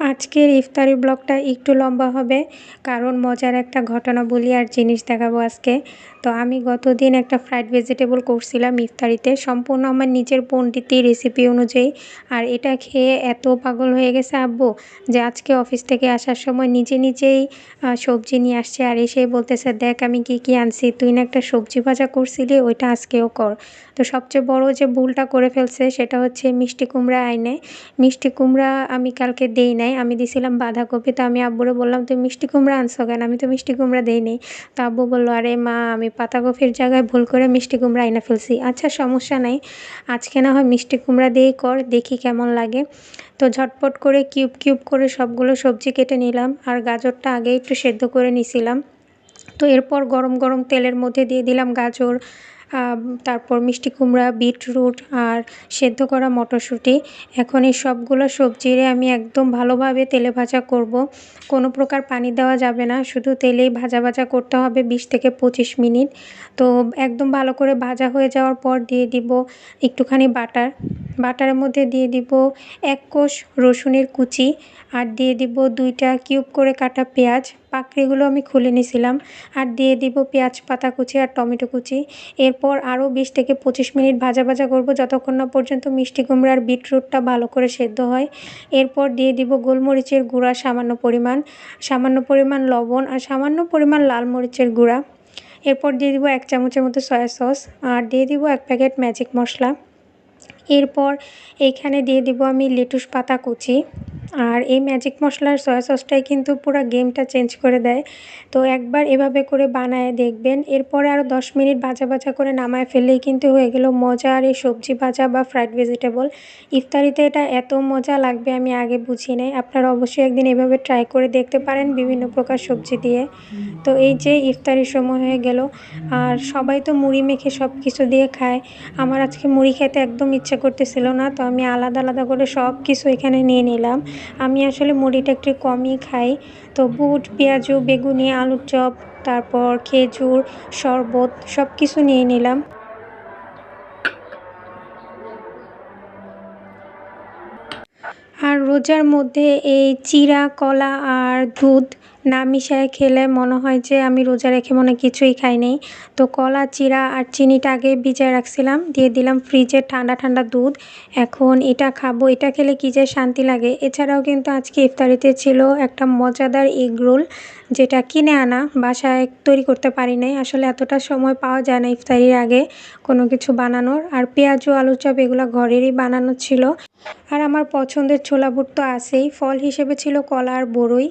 আজকের ইফতারি ব্লগটা একটু লম্বা হবে, কারণ মজার একটা ঘটনা বলি আর জিনিস দেখাবো আজকে। তো আমি গতদিন একটা ফ্রাইড ভেজিটেবল করছিলাম ইফতারিতে, সম্পূর্ণ আমার নিজের পণ্ডিতি রেসিপি অনুযায়ী। আর এটা খেয়ে এত পাগল হয়ে গেছে আব্বু যে আজকে অফিস থেকে আসার সময় নিজে নিজেই সবজি নিয়ে আসছে আর এসে বলতেছে, দেখ আমি কি কি আনছি, তুই না একটা সবজি ভাজা করছিলি, ওইটা আজকেও কর। তো সবচেয়ে বড় যে ভুলটা করে ফেলছে সেটা হচ্ছে মিষ্টি কুমড়া আইনে। মিষ্টি কুমড়া আমি কালকে দেই নাই, আমি দিছিলাম বাঁধাকপি। তো আমি আব্বুরে বললাম তুই মিষ্টি কুমড়া আনছো কেন? আমি তো মিষ্টি কুমড়া দেই নি তো আব্বু বলল, আরে মা, আমি পাতাকপির জায়গায় ভুল করে মিষ্টি কুমড়া আইনা ফেলছি। আচ্ছা সমস্যা নাই। আজকে না হয় মিষ্টি কুমড়া দিয়েই কর, দেখি কেমন লাগে। তো ঝটপট করে কিউব কিউব করে সবগুলো সবজি কেটে নিলাম, আর গাজরটা আগে একটু সেদ্ধ করে নিছিলাম। তো এরপর গরম গরম তেলের মধ্যে দিয়ে দিলাম গাজর তারপর মিষ্টি কুমড়া, বিটরুট আর সেদ্ধ করা মটরশুঁটি। এখন এই সবগুলো সবজিরে আমি একদম ভালোভাবে তেলে ভাজা করব। কোনো প্রকার পানি দেওয়া যাবে না, শুধু তেলেই ভাজা ভাজা করতে হবে বিশ থেকে পঁচিশ মিনিট। তো একদম ভালো করে ভাজা হয়ে যাওয়ার পর দিয়ে দিব একটুখানি বাটার। বাটারের মধ্যে দিয়ে দিব এক কোষ রসুনের কুচি আর দিয়ে দিব দুইটা কিউব করে কাটা পেঁয়াজ। পাকড়িগুলো আমি খুলে নিয়েছিলাম আর দিয়ে দিব পেঁয়াজ পাতা কুচি আর টমেটো কুচি। এরপর আরও বিশ থেকে পঁচিশ মিনিট ভাজা ভাজা করব যতক্ষণ না পর্যন্ত মিষ্টি কুমড়া আর বিটরুটটা ভালো করে সেদ্ধ হয়। এরপর দিয়ে দিব গোলমরিচের গুঁড়া সামান্য পরিমাণ সামান্য পরিমাণ লবণ আর সামান্য পরিমাণ লাল মরিচের গুঁড়া। এরপর দিয়ে দিব এক চামচের মতো সয়া সস আর দিয়ে দিব এক প্যাকেট ম্যাজিক মশলা। এরপর এইখানে দিয়ে দেবো আমি লেটুস পাতা কুচি। আর এই ম্যাজিক মশলার সয়া সসটাই কিন্তু পুরো গেমটা চেঞ্জ করে দেয়। তো একবার এভাবে করে বানায় দেখবেন। এরপরে আরও দশ মিনিট ভাজা ভাজা করে নামায় ফেললেই কিন্তু হয়ে গেল মজার এই সবজি ভাজা বা ফ্রাইড ভেজিটেবল ইফতারিতে এটা এত মজা লাগবে আমি আগে বুঝি নাই। আপনারা অবশ্যই একদিন এভাবে ট্রাই করে দেখতে পারেন বিভিন্ন প্রকার সবজি দিয়ে। তো এই যে ইফতারির সময় হয়ে গেল। আর সবাই তো মুড়ি মেখে সব কিছু দিয়ে খায়। আমার আজকে মুড়ি খেতে একদম ইচ্ছা করতেছিল না। তো আমি আলাদা আলাদা করে সব কিছু এখানে নিয়ে নিলাম। আমি আসলে মুড়িটা একটু কমই খাই। তো বুট, পেঁয়াজু, বেগুনি, আলুর চপ, তারপর খেজুর, শরবত সব কিছু নিয়ে নিলাম। আর রোজার মধ্যে এই চিরা কলা আর দুধ না মিশিয়ে খেলে মনে হয় যে আমি রোজা রেখে মনে কিছুই খাই নাই। তো কলা, চিরা আর চিনিটা আগে ভিজায় রাখছিলাম, দিয়ে দিলাম ফ্রিজে ঠান্ডা ঠান্ডা দুধ। এখন এটা খাব, এটা খেলে কী যে শান্তি লাগে। এছাড়াও কিন্তু আজকে ইফতারিতে ছিল একটা মজাদার এগ রোল যেটা কিনে আনা, বাসায় তৈরি করতে পারি নাই। আসলে এতটা সময় পাওয়া যায় না ইফতারির আগে কোনো কিছু বানানোর। আর পেঁয়াজ ও আলুর চপ এগুলো ঘরেরই বানানো ছিল। আর আমার পছন্দের ছোলা বুট তো আছেই। ফল হিসেবে ছিল কলা আর বড়ই।